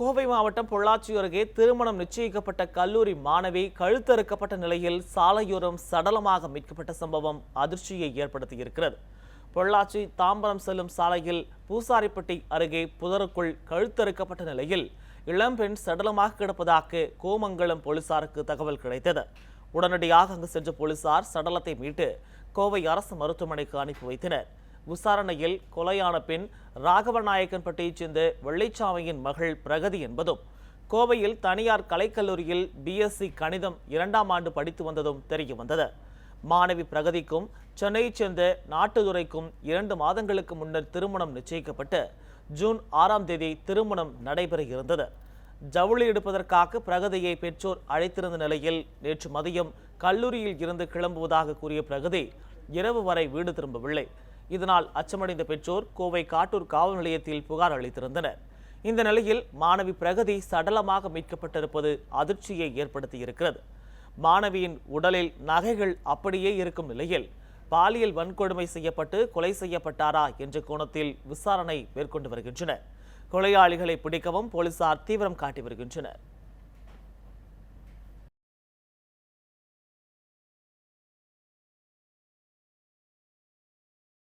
கோவை மாவட்டம் பொள்ளாச்சி அருகே திருமணம் நிச்சயிக்கப்பட்ட கல்லூரி மாணவி கழுத்தறுக்கப்பட்ட நிலையில் சாலையோரம் சடலமாக மீட்கப்பட்ட சம்பவம் அதிர்ச்சியை ஏற்படுத்தியிருக்கிறது. பொள்ளாச்சி தாம்பரம் செல்லும் சாலையில் பூசாரிப்பட்டி அருகே புதருக்குள் கழுத்தறுக்கப்பட்ட நிலையில் இளம்பெண் சடலமாக கிடப்பதாக கோமங்கலம் போலீசாருக்கு தகவல் கிடைத்தது. உடனடியாக அங்கு சென்ற போலீசார் சடலத்தை மீட்டு கோவை அரசு மருத்துவமனைக்கு அனுப்பி வைத்தனர். விசாரணையில் கொலையான பெண் ராகவநாயக்கன்பட்டியைச் சேர்ந்த வெள்ளைச்சாமியின் மகள் பிரகதி என்பதும் கோவையில் தனியார் கலைக்கல்லூரியில் பிஎஸ்சி கணிதம் இரண்டாம் ஆண்டு படித்து வந்ததும் தெரிய வந்தது. மாணவி பிரகதிக்கும் சென்னையைச் சேர்ந்த நாட்டுதுரைக்கும் இரண்டு மாதங்களுக்கு முன்னர் திருமணம் நிச்சயிக்கப்பட்டு ஜூன் ஆறாம் தேதி திருமணம் நடைபெற இருந்தது ஜவுளி எடுப்பதற்காக பிரகதியை பெற்றோர் அழைத்திருந்த நிலையில் நேற்று மதியம் கல்லூரியில் இருந்து கிளம்புவதாக கூறிய பிரகதி இரவு வரை வீடு திரும்பவில்லை. இதனால் அச்சமடைந்த பெற்றோர் கோவை காட்டூர் காவல் நிலையத்தில் புகார் அளித்திருந்தனர். இந்த நிலையில் மாணவி பிரகதி சடலமாக மீட்கப்பட்டிருப்பது அதிர்ச்சியை ஏற்படுத்தியிருக்கிறது. மாணவியின் உடலில் நகைகள் அப்படியே இருக்கும் நிலையில் பாலியல் வன்கொடுமை செய்யப்பட்டு கொலை செய்யப்பட்டாரா என்ற கோணத்தில் விசாரணை மேற்கொண்டு வருகின்றனர். கொலையாளிகளை பிடிக்கவும் போலீசார் தீவிரம் காட்டி வருகின்றனர்.